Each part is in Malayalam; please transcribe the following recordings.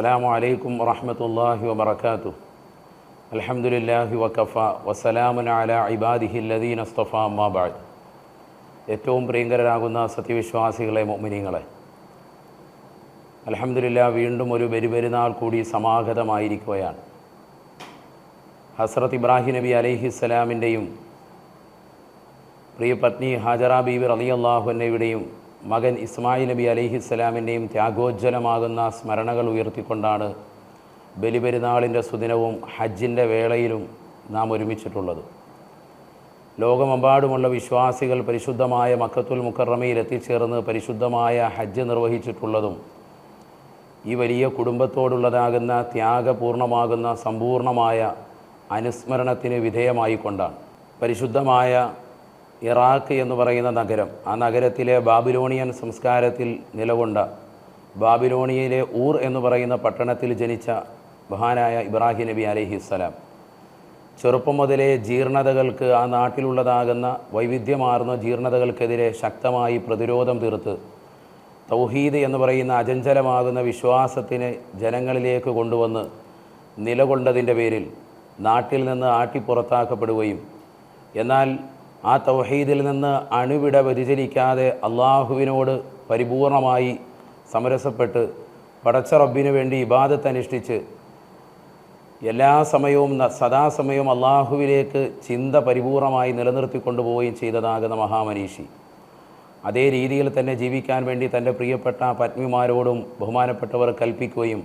അസ്സലാമു അലൈക്കും വറഹ്മത്തുള്ളാഹി വബറകാതുഹു. അൽഹംദുലില്ലാഹി വകഫ. വസലാമുൻ അലാ ഇബാദിഹി അമ്മാ ബഅദ്. ഏറ്റവും പ്രിയങ്കരരാകുന്ന സത്യവിശ്വാസികളെ മുഅ്മിനീങ്ങളെ. അൽഹംദുലില്ലാ വീണ്ടും ഒരു ബലിപെരുന്നാൾ കൂടി സമാഗതമായിരിക്കുകയാണ്. ഹസ്രത്ത് ഇബ്രാഹിം നബി അലൈഹിസ്സലാമിന്റെയും പ്രിയപത്നി ഹാജറ ബീബി റളിയല്ലാഹുവിന്റെയും മകൻ ഇസ്മായിൽ നബി അലൈഹിസ്സലാമിന്റെയും ത്യാഗോജ്ജലമാകുന്ന സ്മരണകൾ ഉയർത്തിക്കൊണ്ടാണ് ബലിപെരുന്നാളിന്റെ സുദിനവും ഹജ്ജിന്റെ വേളയിലും നാം ഒരുമിച്ചിട്ടുള്ളത്. ലോകമെമ്പാടുമുള്ള വിശ്വാസികൾ പരിശുദ്ധമായ മക്കത്തുൽ മുക്കറമയിൽ എത്തിച്ചേർന്ന് പരിശുദ്ധമായ ഹജ്ജ് നിർവഹിച്ചിട്ടുള്ളതും ഈ വലിയ കുടുംബത്തോടുള്ളതാകുന്ന ത്യാഗപൂർണമാകുന്ന സമ്പൂർണമായ അനുസ്മരണത്തിന് വിധേയമായിക്കൊണ്ടാണ്. പരിശുദ്ധമായ ഇറാഖ് എന്ന് പറയുന്ന നഗരം ആ നഗരത്തിലെ ബാബിലോണിയൻ സംസ്കാരത്തിൽ നിലകൊണ്ട ബാബിലോണിയയിലെ ഊർ എന്ന് പറയുന്ന പട്ടണത്തിൽ ജനിച്ച മഹാനായ ഇബ്രാഹിം നബി അലഹിസ്സലാം ചെറുപ്പം മുതലേ ജീർണതകൾക്ക് ആ നാട്ടിലുള്ളതാകുന്ന വൈവിധ്യമാർന്ന ജീർണതകൾക്കെതിരെ ശക്തമായി പ്രതിരോധം തീർത്ത് തൗഹീദ് എന്ന് പറയുന്ന അചഞ്ചലമാകുന്ന വിശ്വാസത്തിന് ജനങ്ങളിലേക്ക് കൊണ്ടുവന്ന് നിലകൊണ്ടതിന്റെ പേരിൽ നാട്ടിൽ നിന്ന് ആട്ടിപ്പുറത്താക്കപ്പെടുകയും എന്നാൽ ആ തൗഹീദിൽ നിന്ന് അണുവിട വ്യതിചലിക്കാതെ അള്ളാഹുവിനോട് പരിപൂർണമായി സമരസപ്പെട്ട് പടച്ച റബ്ബിനു വേണ്ടി ഇബാദത്ത് അനുഷ്ഠിച്ച് എല്ലാ സമയവും സദാസമയവും അള്ളാഹുവിലേക്ക് ചിന്ത പരിപൂർണമായി നിലനിർത്തിക്കൊണ്ടുപോവുകയും ചെയ്തതാകുന്ന മഹാമനീഷി. അതേ രീതിയിൽ തന്നെ ജീവിക്കാൻ വേണ്ടി തന്റെ പ്രിയപ്പെട്ട പത്നിമാരോടും ബഹുമാനപ്പെട്ടവർ കൽപ്പിക്കുകയും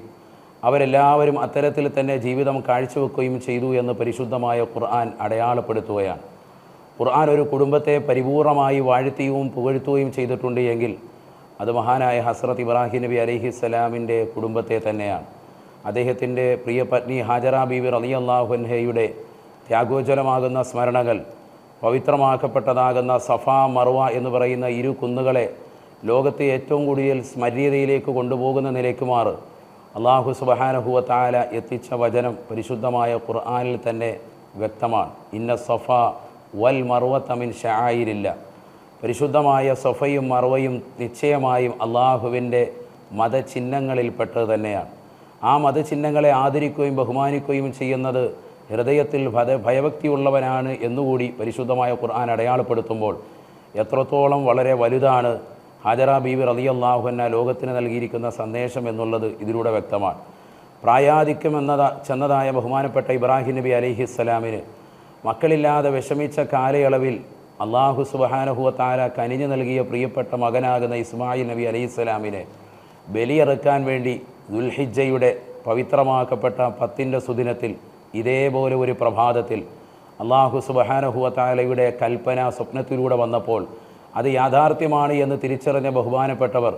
അവരെല്ലാവരും അത്തരത്തിൽ തന്നെ ജീവിതം കാഴ്ചവെക്കുകയും ചെയ്തു എന്ന് പരിശുദ്ധമായ ഖുർആൻ അടയാളപ്പെടുത്തുകയാണ്. ഖുർആൻ ഒരു കുടുംബത്തെ പരിപൂർണമായി വാഴ്ത്തിയും പുകഴ്ത്തുകയും ചെയ്തിട്ടുണ്ട് എങ്കിൽ അത് മഹാനായ ഹസ്രത്ത് ഇബ്രാഹിം നബി അലഹിസ്സലാമിന്റെ കുടുംബത്തെ തന്നെയാണ്. അദ്ദേഹത്തിന്റെ പ്രിയ പത്നി ഹാജറ ബീവി അള്ളാഹുൻഹയുടെ ത്യാഗോജ്വലമാകുന്ന സ്മരണകൾ പവിത്രമാക്കപ്പെട്ടതാകുന്ന സഫ മർവ എന്ന് പറയുന്ന ഇരു കുന്നുകളെ ലോകത്തെ ഏറ്റവും കൂടുതൽ സ്മര്യതയിലേക്ക് കൊണ്ടുപോകുന്ന നിലയ്ക്കുമാർ അള്ളാഹു സുബഹാനഹുവത്താല എത്തിച്ച വചനം പരിശുദ്ധമായ ഖുർആാനിൽ തന്നെ വ്യക്തമാണ്. ഇന്ന സഫ വൽ മറുവത്തമിൻ ഷായിരില്ല. പരിശുദ്ധമായ സൊഫയും മറുവയും നിശ്ചയമായും അള്ളാഹുവിന്റെ മതചിഹ്നങ്ങളിൽപ്പെട്ടത് തന്നെയാണ്. ആ മതചിഹ്നങ്ങളെ ആദരിക്കുകയും ബഹുമാനിക്കുകയും ചെയ്യുന്നത് ഹൃദയത്തിൽ ഭയ ഭയഭക്തിയുള്ളവനാണ് എന്നുകൂടി പരിശുദ്ധമായ ഖുർആൻ അടയാളപ്പെടുത്തുമ്പോൾ എത്രത്തോളം വളരെ വലുതാണ് ഹാജറ ബീവി റളിയല്ലാഹുവിന ലോകത്തിന് നൽകിയിരിക്കുന്ന സന്ദേശം എന്നുള്ളത് ഇതിലൂടെ വ്യക്തമാണ്. പ്രായാധിക്യം എന്നത ചെന്നതായ ബഹുമാനപ്പെട്ട ഇബ്രാഹിം നബി അലിഹിസ്സലാമിന് മക്കളില്ലാതെ വിഷമിച്ച കാലയളവിൽ അള്ളാഹു സുബഹാനഹുവത്താല കനിഞ്ഞു നൽകിയ പ്രിയപ്പെട്ട മകനാകുന്ന ഇസ്മായിൽ നബി അലൈഹിസ്സലാമിനെ ബലിയെറുക്കാൻ വേണ്ടി ദുൽഹിജയുടെ പവിത്രമാക്കപ്പെട്ട പത്തിന്റെ സുദിനത്തിൽ ഇതേപോലെ ഒരു പ്രഭാതത്തിൽ അള്ളാഹു സുബഹാനഹുവത്താലയുടെ കൽപ്പന സ്വപ്നത്തിലൂടെ വന്നപ്പോൾ അത് യാഥാർത്ഥ്യമാണ് എന്ന് തിരിച്ചറിഞ്ഞ ബഹുമാനപ്പെട്ടവർ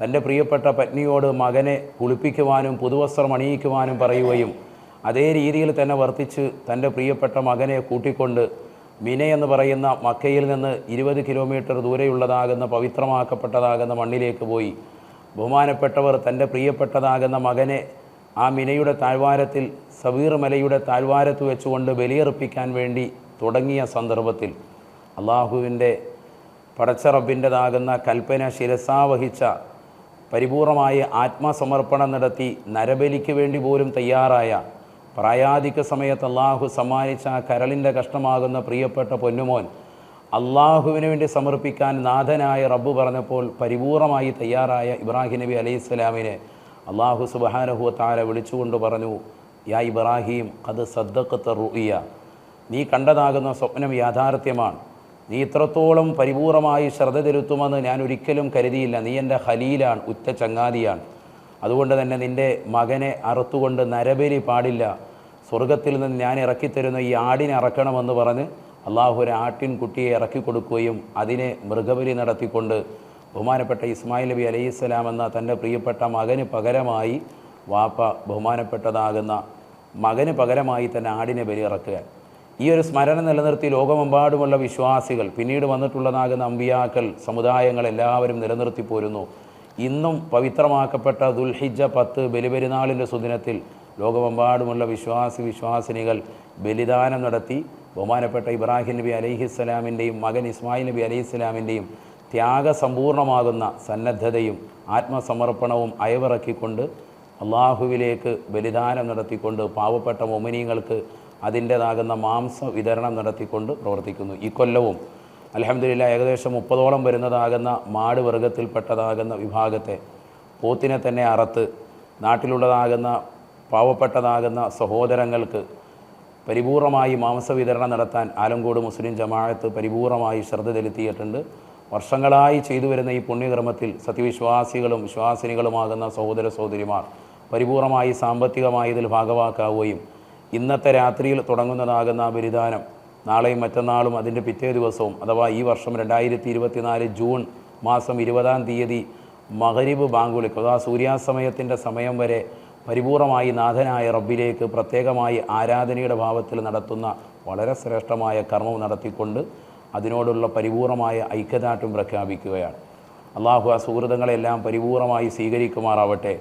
തന്റെ പ്രിയപ്പെട്ട പത്നിയോട് മകനെ കുളിപ്പിക്കുവാനും പുതുവസ്ത്രം അണിയിക്കുവാനും പറയുകയും അതേ രീതിയിൽ തന്നെ വർത്തിച്ച് തന്റെ പ്രിയപ്പെട്ട മകനെ കൂട്ടിക്കൊണ്ട് മിന എന്ന് പറയുന്ന മക്കയിൽ നിന്ന് ഇരുപത് കിലോമീറ്റർ ദൂരെയുള്ളതാകുന്ന പവിത്രമാക്കപ്പെട്ടതാകുന്ന മണ്ണിലേക്ക് പോയി. ബഹുമാനപ്പെട്ടവർ തന്റെ പ്രിയപ്പെട്ടതാകുന്ന മകനെ ആ മിനയുടെ താഴ്വാരത്തിൽ സബീർ മലയുടെ താഴ്വാരത്ത് വെച്ചുകൊണ്ട് ബലിയർപ്പിക്കാൻ വേണ്ടി തുടങ്ങിയ സന്ദർഭത്തിൽ അള്ളാഹുവിന്റെ പടച്ചറബിന്റെതാകുന്ന കൽപ്പന ശിരസാവഹിച്ച പരിപൂർണമായ ആത്മസമർപ്പണം നടത്തി നരബലിക്ക് വേണ്ടി പോലും തയ്യാറായ പ്രായാധിക സമയത്ത് അള്ളാഹു സമ്മാനിച്ച ആ കരളിന്റെ കഷ്ടമാകുന്ന പ്രിയപ്പെട്ട പൊന്നുമോൻ അള്ളാഹുവിന് വേണ്ടി സമർപ്പിക്കാൻ നാഥനായ റബ്ബ് പറഞ്ഞപ്പോൾ പരിപൂർണമായി തയ്യാറായ ഇബ്രാഹിം നബി അലൈഹി സ്വലാമിനെ അള്ളാഹു സുബഹാനഹു താര വിളിച്ചുകൊണ്ട് പറഞ്ഞു യാ ഇബ്രാഹിം അത് സദ്ദക്കത്ത് റുഇയ. നീ കണ്ടതാകുന്ന സ്വപ്നം യാഥാർത്ഥ്യമാണ്. നീ ഇത്രത്തോളം പരിപൂർണമായി ശ്രദ്ധ തിരുത്തുമെന്ന് ഞാൻ ഒരിക്കലും കരുതിയില്ല. നീ എന്റെ ഹലീലാണ് ഉറ്റ ചങ്ങാതിയാണ്. അതുകൊണ്ട് തന്നെ നിന്റെ മകനെ അറുത്തുകൊണ്ട് നരബലി പാടില്ല. സ്വർഗത്തിൽ നിന്ന് ഞാൻ ഇറക്കിത്തരുന്ന ഈ ആടിനെ ഇറക്കണമെന്ന് പറഞ്ഞ് അള്ളാഹു ഒരു ആട്ടിൻ കുട്ടിയെ ഇറക്കി കൊടുക്കുകയും അതിനെ മൃഗബലി നടത്തിക്കൊണ്ട് ബഹുമാനപ്പെട്ട ഇസ്മായിൽ നബി അലൈഹിസ്സലാം എന്ന തന്റെ പ്രിയപ്പെട്ട മകന് പകരമായി വാപ്പ ബഹുമാനപ്പെട്ടതാകുന്ന മകന് പകരമായി തന്നെ ആടിനെ ബലി ഇറക്കുക. ഈ ഒരു സ്മരണ നിലനിർത്തി ലോകമെമ്പാടുമുള്ള വിശ്വാസികൾ പിന്നീട് വന്നിട്ടുള്ളതാകുന്ന അമ്പിയാക്കൾ സമുദായങ്ങൾ എല്ലാവരും നിലനിർത്തി പോരുന്നു. ഇന്നും പവിത്രമാക്കപ്പെട്ട ദുൽഹിജ പത്ത് ബലിപെരുന്നാളിന്റെ സുദിനത്തിൽ ലോകമെമ്പാടുമുള്ള വിശ്വാസി വിശ്വാസിനികൾ ബലിദാനം നടത്തി. ബഹുമാനപ്പെട്ട ഇബ്രാഹിം നബി അലൈഹിസ്സലാമിന്റെയും മകൻ ഇസ്മായിൽ നബി അലൈഹിസ്സലാമിന്റെയും ത്യാഗസമ്പൂർണമാകുന്ന സന്നദ്ധതയും ആത്മസമർപ്പണവും അയവിറക്കിക്കൊണ്ട് അള്ളാഹുവിലേക്ക് ബലിദാനം നടത്തിക്കൊണ്ട് പാവപ്പെട്ട മൊമിനീങ്ങൾക്ക് അതിന്റേതാകുന്ന മാംസ വിതരണം നടത്തിക്കൊണ്ട് പ്രവർത്തിക്കുന്നു. ഈ കൊല്ലവും അലഹമില്ല ഏകദേശം മുപ്പതോളം വരുന്നതാകുന്ന മാട് വർഗത്തിൽപ്പെട്ടതാകുന്ന വിഭാഗത്തെ പോത്തിനെ തന്നെ അറത്ത് നാട്ടിലുള്ളതാകുന്ന പാവപ്പെട്ടതാകുന്ന സഹോദരങ്ങൾക്ക് പരിപൂർണമായി മാംസ വിതരണം നടത്താൻ ആലങ്കോട് മുസ്ലിം ജമാഅത്ത് പരിപൂർണമായി ശ്രദ്ധ ചെലുത്തിയിട്ടുണ്ട്. വർഷങ്ങളായി ചെയ്തു വരുന്ന ഈ പുണ്യകർമ്മത്തിൽ സത്യവിശ്വാസികളും വിശ്വാസിനികളുമാകുന്ന സഹോദര സഹോദരിമാർ പരിപൂർണമായി സാമ്പത്തികമായി ഇതിൽ ഭാഗവാക്കാവുകയും ഇന്നത്തെ രാത്രിയിൽ തുടങ്ങുന്നതാകുന്ന ബലിദാനം നാളെയും മറ്റന്നാളും അതിന്റെ പിറ്റേ ദിവസവും അഥവാ ഈ വർഷം രണ്ടായിരത്തി ഇരുപത്തിനാല് ജൂൺ മാസം ഇരുപതാം തീയതി മഹരിബ് ബാങ്കുളിക്ക് അഥവാ സൂര്യാസ്തമയത്തിന്റെ സമയം വരെ പരിപൂർണമായി നാഥനായ റബ്ബിലേക്ക് പ്രത്യേകമായി ആരാധനയുടെ ഭാവത്തിൽ നടത്തുന്ന വളരെ ശ്രേഷ്ഠമായ കർമ്മം നടത്തിക്കൊണ്ട് അതിനോടുള്ള പരിപൂർണമായ ഐക്യദാർഢ്യം പ്രഖ്യാപിക്കുകയാണ്. അള്ളാഹു ആ സുഹൃത്തുക്കളെല്ലാം പരിപൂർണമായി സ്വീകരിക്കുമാറാവട്ടെ.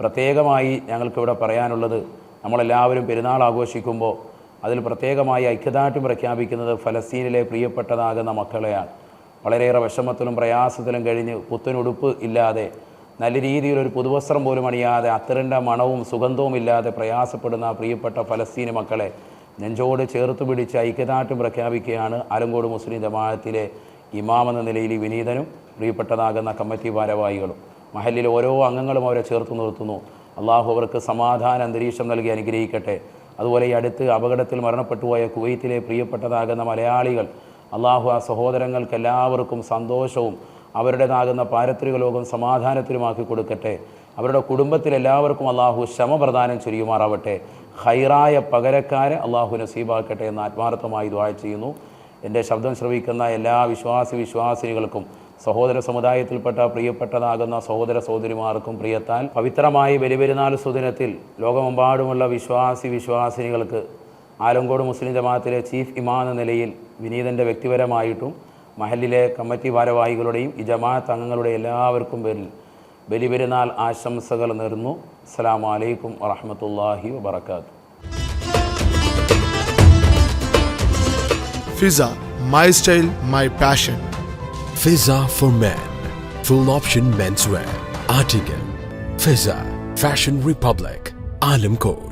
പ്രത്യേകമായി ഞങ്ങൾക്കിവിടെ പറയാനുള്ളത് നമ്മളെല്ലാവരും പെരുന്നാൾ ആഘോഷിക്കുമ്പോൾ അതിൽ പ്രത്യേകമായി ഐക്യദാർഢ്യം പ്രഖ്യാപിക്കുന്നത് ഫലസ്തീനിലെ പ്രിയപ്പെട്ടതാകുന്ന മക്കളെയാണ്. വളരെയേറെ വിഷമത്തിലും പ്രയാസത്തിലും കഴിഞ്ഞ് പുത്തനുടുപ്പ് ഇല്ലാതെ നല്ല രീതിയിൽ ഒരു പുതുവസ്ത്രം പോലും അണിയാതെ അത്തറിന്റെ മണവും സുഗന്ധവും ഇല്ലാതെ പ്രയാസപ്പെടുന്ന പ്രിയപ്പെട്ട ഫലസ്തീനി മക്കളെ നെഞ്ചോട് ചേർത്ത് പിടിച്ച് ഐക്യദാർഢ്യം പ്രഖ്യാപിക്കുകയാണ് ആലങ്കോട് മുസ്ലിം ജമാഅത്തിലെ ഇമാം എന്ന നിലയിൽ വിനീതനും പ്രിയപ്പെട്ടതാകുന്ന കമ്മിറ്റി ഭാരവാഹികളും. മഹലിലെ ഓരോ അംഗങ്ങളും അവരെ ചേർത്ത് നിർത്തുന്നു. അള്ളാഹു അവർക്ക് സമാധാന അന്തരീക്ഷം നൽകി അനുഗ്രഹിക്കട്ടെ. അതുപോലെ ഈ അടുത്ത് അപകടത്തിൽ മരണപ്പെട്ടുപോയ കുവൈത്തിലെ പ്രിയപ്പെട്ടതാകുന്ന മലയാളികൾ അള്ളാഹു ആ സഹോദരങ്ങൾക്ക് എല്ലാവർക്കും സന്തോഷവും അവരുടേതാകുന്ന പാരത്രിക ലോകം സമാധാനത്തിലുമാക്കി കൊടുക്കട്ടെ. അവരുടെ കുടുംബത്തിലെല്ലാവർക്കും അള്ളാഹു ക്ഷമ പ്രദാനം ചൊരിയുമാറാവട്ടെ. ഹൈറായ പകരക്കാരെ അള്ളാഹു നസീബാക്കട്ടെ എന്ന് ആത്മാർത്ഥമായി ദ്വാഴ ചെയ്യുന്നു. എന്റെ ശബ്ദം ശ്രവിക്കുന്ന എല്ലാ വിശ്വാസി വിശ്വാസിനികൾക്കും സഹോദര സമുദായത്തിൽപ്പെട്ട പ്രിയപ്പെട്ടതാകുന്ന സഹോദര സഹോദരിമാർക്കും പ്രിയത്താൽ പവിത്രമായ ബലിപെരുന്നാൾ സുദിനത്തിൽ ലോകമെമ്പാടുമുള്ള വിശ്വാസി വിശ്വാസിനികൾക്ക് ആലങ്കോട് മുസ്ലിം ജമാഅത്തിലെ ചീഫ് ഇമാം എന്ന നിലയിൽ വിനീതന്റെ വ്യക്തിപരമായിട്ടും മഹലിലെ കമ്മിറ്റി ഭാരവാഹികളുടെയും ഈ ജമാഅത്ത് അംഗങ്ങളുടെ എല്ലാവർക്കും പേരിൽ ബലിപെരുന്നാൾ ആശംസകൾ നേർന്നു അസ്സാം വലൈക്കും വറഹമത്തല്ലാഹി വബർക്കാത്തു Fizza my style my passion. Fizza for men. Full option menswear. Article. Fizza. Fashion Republic. Alamkot.